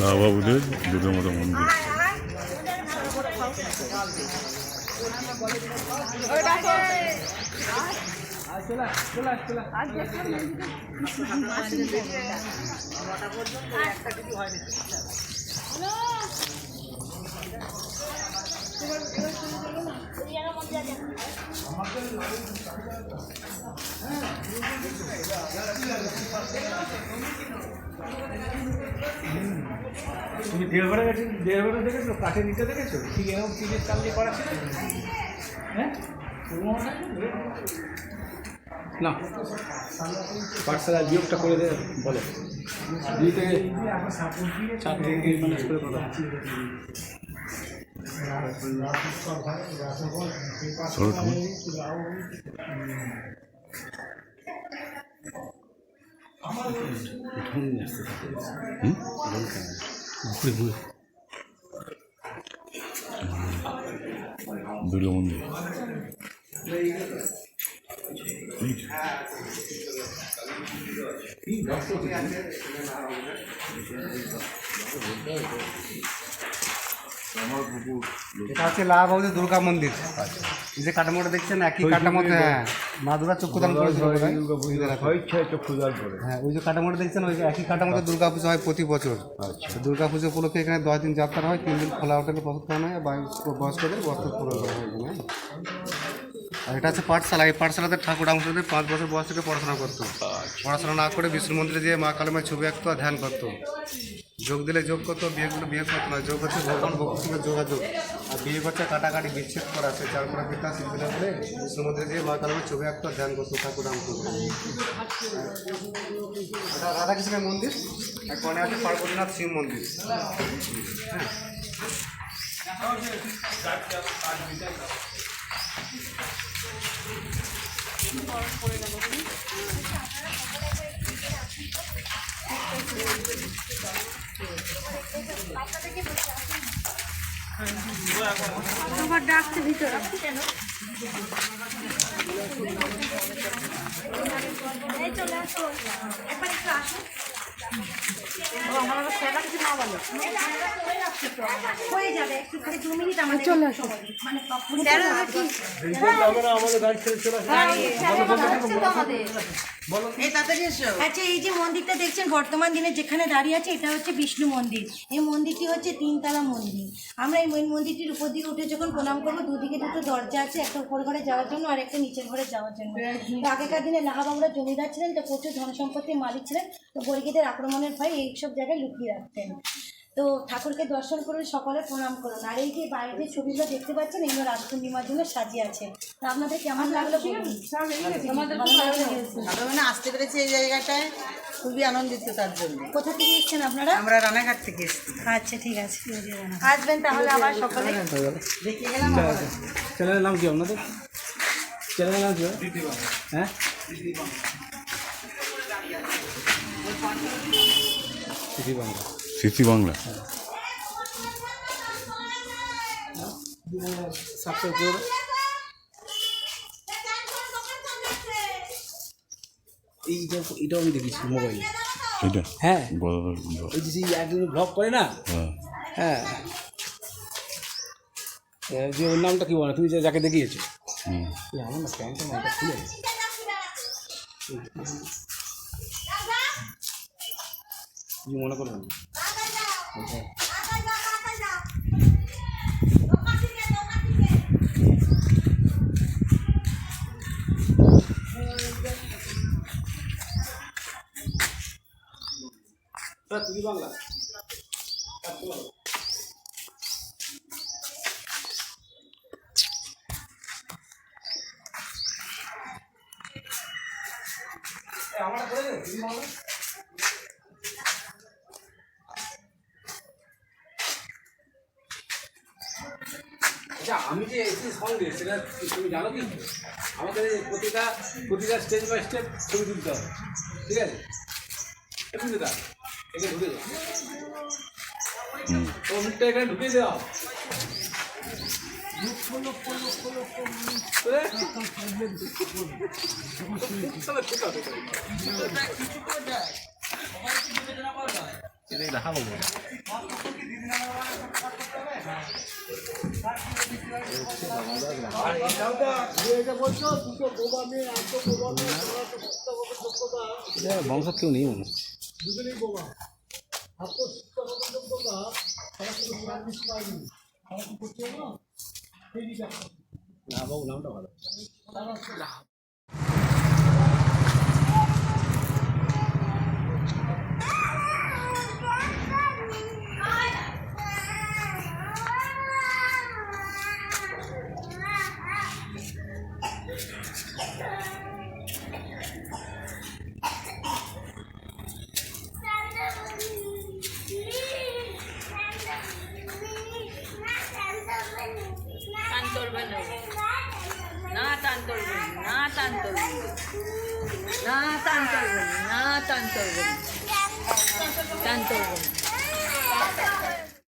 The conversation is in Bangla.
লাভাবুদের দুর্গা মাতা মন্দির তুমি দেড়বারে গেছো দেড়বারে দেখেছ? কাঠের নিচে দেখেছ? ঠিক এরকম টিনের চাল দিয়ে করা ছিল? হ্যাঁ? না। পাঠশালা বিয়োগটা করে দে, বলো। দুই থেকে চার 응? 그래 뭐야? 물이 오는데. 이 এটা হচ্ছে লালবাবুদের দুর্গা মন্দির। এই যে কাঠামোটা দেখছেন একই কাঠামোতে হ্যাঁ মা দুর্গা চক্ষুদান করেছিল করে। হ্যাঁ ওই যে কাঠামোটা দেখছেন ওই একই কাঠামোতে দুর্গা পুজো হয় প্রতি বছর। তো দুর্গা পুজো উপলক্ষে এখানে দশ দিন যাত্রা হয় তিন দিন খোলা হোটেলে বসত করানো হয় বয়স্ক বয়স্কদের বস্ত্র পূরণ করা হয় এখানে। আর এটা হচ্ছে পাঠশালা এই পাঠশালাতে ঠাকুর আমাদের পাঁচ বছর বয়স থেকে পড়াশোনা করতো। পড়াশোনা না করে বিষ্ণু মন্দিরে যেয়ে মা কালমায় ছবি আঁকতো আর ধ্যান করতো। যোগ দিলে যোগ করতো বিয়ে করলে বিয়ে করতো না, যোগ হচ্ছে ভগবান ভক্তির যোগাযোগ। আর বিয়ে করছে কাটাকাটি বিচ্ছেদ করা আছে চার করে পিতা শিল্পীরা বলে মন্দিরে যেয়ে মা কালমায় ছবি আর ধ্যান করতো, ঠাকুর এটা রাধাকৃষ্ণের মন্দির, আর আছে পার্বতীনাথ শিব মন্দির। হ্যাঁ। আবার ডাকছে ভিতরে। চলে আসো। একবার একটু আসো। হয়ে যাবে একটু দু মিনিট আমাদের চলে আসো। মানে গাড়ি চলে আসে। আচ্ছা এই যে মন্দিরটা দেখছেন বর্তমান দিনে যেখানে দাঁড়িয়ে আছে এটা হচ্ছে বিষ্ণু মন্দির। এই মন্দিরটি হচ্ছে তিনতলা মন্দির। আমরা এই মেন মন্দিরটির উপর দিকে উঠে যখন প্রণাম করব দুদিকে দুটো দরজা আছে একটা উপর ঘরে যাওয়ার জন্য আর একটা নিচের ঘরে যাওয়ার জন্য। তো আগেকার দিনে লাহাবাবুরা জমিদার ছিলেন তো প্রচুর ধন সম্পত্তির মালিক ছিলেন তো বর্গীদের আক্রমণের ভয় এইসব জায়গায় লুকিয়ে রাখতেন। তো ঠাকুরকে দর্শন করুন সকলে প্রণাম করুন। আর এই যে বাইরের ছবিগুলো দেখতে পাচ্ছেন এগুলো রাজ পূর্ণিমার জন্য সাজিয়ে আছে। তো আপনাদের কেমন লাগল বলুন? ভালো মানে আসতে পেরেছি এই জায়গাটায়। খুবই আনন্দিত তার জন্য। কোথা থেকে এসেছেন আপনারা? আমরা রানাঘাট থেকে এসেছি। আচ্ছা ঠিক আছে। আসবেন তাহলে আবার সকালে। দেখে গেলাম চ্যানেলের নাম কি আপনাদের? চ্যানেলের নাম কি? হ্যাঁ? বাংলা। স্মৃতি বাংলা। সাবস্ক্রাইব করে দাও। এইটা এটাও আমি দেখেছি মোবাইলে এটা? হ্যাঁ। ওই যে সেই একজন ব্লগ করে না? হ্যাঁ। হ্যাঁ। যে ওর নামটা কি বলে? তুমি যে যাকে দেখিয়েছো। আমার না প্যান্টের নামটা খুলে মনে করো তুমি বাংলা আমারটা করে তুমি বাংলা আচ্ছা আমি যে এসেছি সঙ্গে সেটা তুমি জানো কি? আমাদের প্রতিটা প্রতিটা স্টেজ বাই স্টেপ ছবি তুলতে হবে ঠিক আছে? একটু দা এখানে ঢুকে যাও। হুম তো মুখটা এখানে ঢুকিয়ে দেওয়া বংশ কেউ নেই মনে না বাবু নামটা ভালো। tantol benar na tantol benar na tantol benar na tantol benar na tantol benar tantol benar